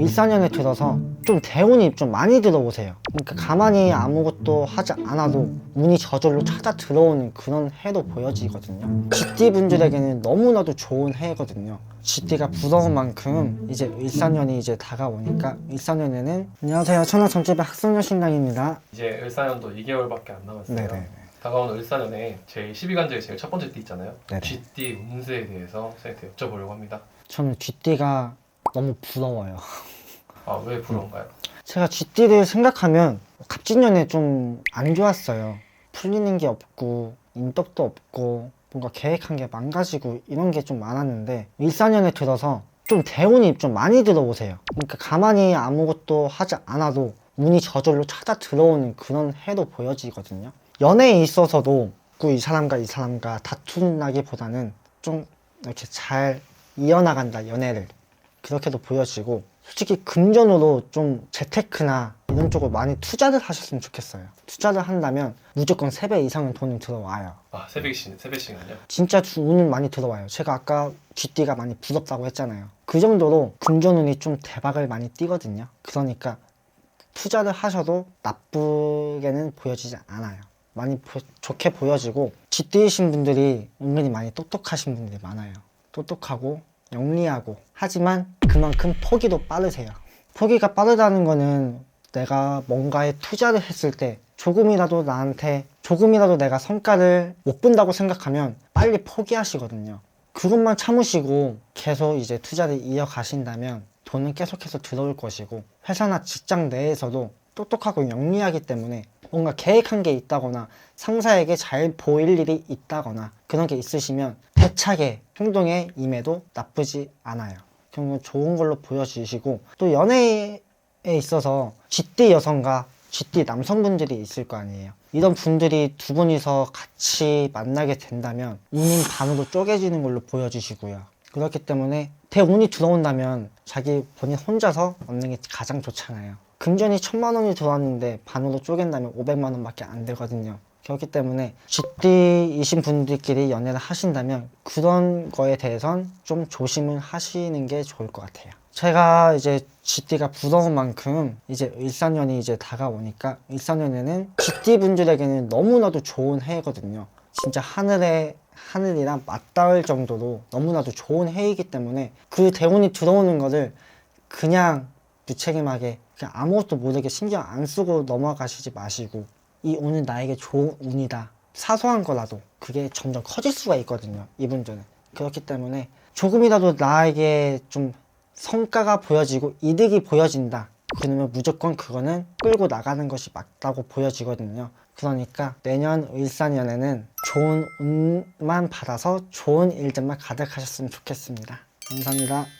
일사년에 들어서 좀 대운이 좀 많이 들어오세요. 그러니까 가만히 아무것도 하지 않아도 운이 저절로 찾아 들어오는 그런 해로 보여지거든요. GT 분들에게는 너무나도 좋은 해거든요. GT가 부러운 만큼 이제 일사년이 이제 다가오니까 일사년에는 안녕하세요. 천안 전집의 학생여 신당입니다. 이제 을사년도 2개월밖에 안 남았어요. 네네. 다가오는 을사년에 제일 12간절의 제일 첫 번째 띠 있잖아요. 네네. 쥐띠 운세에 대해서 선생님한테 여쭤보려고 합니다. 저는 GT가 너무 부러워요. 아 왜 부러운가요? 제가 GT를 생각하면 갑진년에 좀 안 좋았어요. 풀리는 게 없고 인덕도 없고 뭔가 계획한 게 망가지고 이런 게 좀 많았는데 일사년에 들어서 좀 대운이 좀 많이 들어오세요. 그러니까 가만히 아무것도 하지 않아도 운이 저절로 찾아 들어오는 그런 해로 보여지거든요. 연애에 있어서도 그이 사람과 이 사람과 다툰다기보다는 좀 이렇게 잘 이어나간다 연애를 그렇게도 보여지고 솔직히 금전으로 좀 재테크나 이런 쪽으로 많이 투자를 하셨으면 좋겠어요. 투자를 한다면 무조건 3배 이상은 돈이 들어와요. 아 세배씩 세배씩은요? 진짜 주- 운은 많이 들어와요. 제가 아까 쥐띠가 많이 부럽다고 했잖아요. 그 정도로 금전운이 좀 대박을 많이 띄거든요. 그러니까 투자를 하셔도 나쁘게는 보여지지 않아요. 많이 보- 좋게 보여지고 쥐띠이신 분들이 은근히 많이 똑똑하신 분들이 많아요. 똑똑하고 영리하고 하지만 그만큼 포기도 빠르세요. 포기가 빠르다는 거는 내가 뭔가에 투자를 했을 때 조금이라도 나한테 조금이라도 내가 성과를 못 본다고 생각하면 빨리 포기하시거든요. 그것만 참으시고 계속 이제 투자를 이어가신다면 돈은 계속해서 들어올 것이고 회사나 직장 내에서도 똑똑하고 영리하기 때문에 뭔가 계획한 게 있다거나 상사에게 잘 보일 일이 있다거나 그런 게 있으시면 대차게 행동에 임해도 나쁘지 않아요. 그런 좋은 걸로 보여주시고 또 연애에 있어서 쥐띠 여성과 쥐띠 남성분들이 있을 거 아니에요. 이런 분들이 두 분이서 같이 만나게 된다면 운인 반으로 쪼개지는 걸로 보여주시고요. 그렇기 때문에 대운이 들어온다면 자기 본인 혼자서 얻는 게 가장 좋잖아요. 금전이 천만 원이 들어왔는데 반으로 쪼갠다면 500만 원밖에 안 되거든요. 그렇기 때문에 쥐띠이신 분들끼리 연애를 하신다면 그런 거에 대해선 좀 조심을 하시는 게 좋을 것 같아요. 제가 이제 쥐띠가 부러운 만큼 이제 일사년이 이제 다가오니까 일사년에는 쥐띠 분들에게는 너무나도 좋은 해거든요. 진짜 하늘에 하늘이랑 맞닿을 정도로 너무나도 좋은 해이기 때문에 그 대운이 들어오는 거를 그냥 무책임하게 그냥 아무것도 모르게 신경 안 쓰고 넘어가시지 마시고 이 운은 나에게 좋은 운이다. 사소한 거라도 그게 점점 커질 수가 있거든요. 이분들은. 그렇기 때문에 조금이라도 나에게 좀 성과가 보여지고 이득이 보여진다. 그러면 무조건 그거는 끌고 나가는 것이 맞다고 보여지거든요. 그러니까 내년 을사년에는 좋은 운만 받아서 좋은 일들만 가득하셨으면 좋겠습니다. 감사합니다.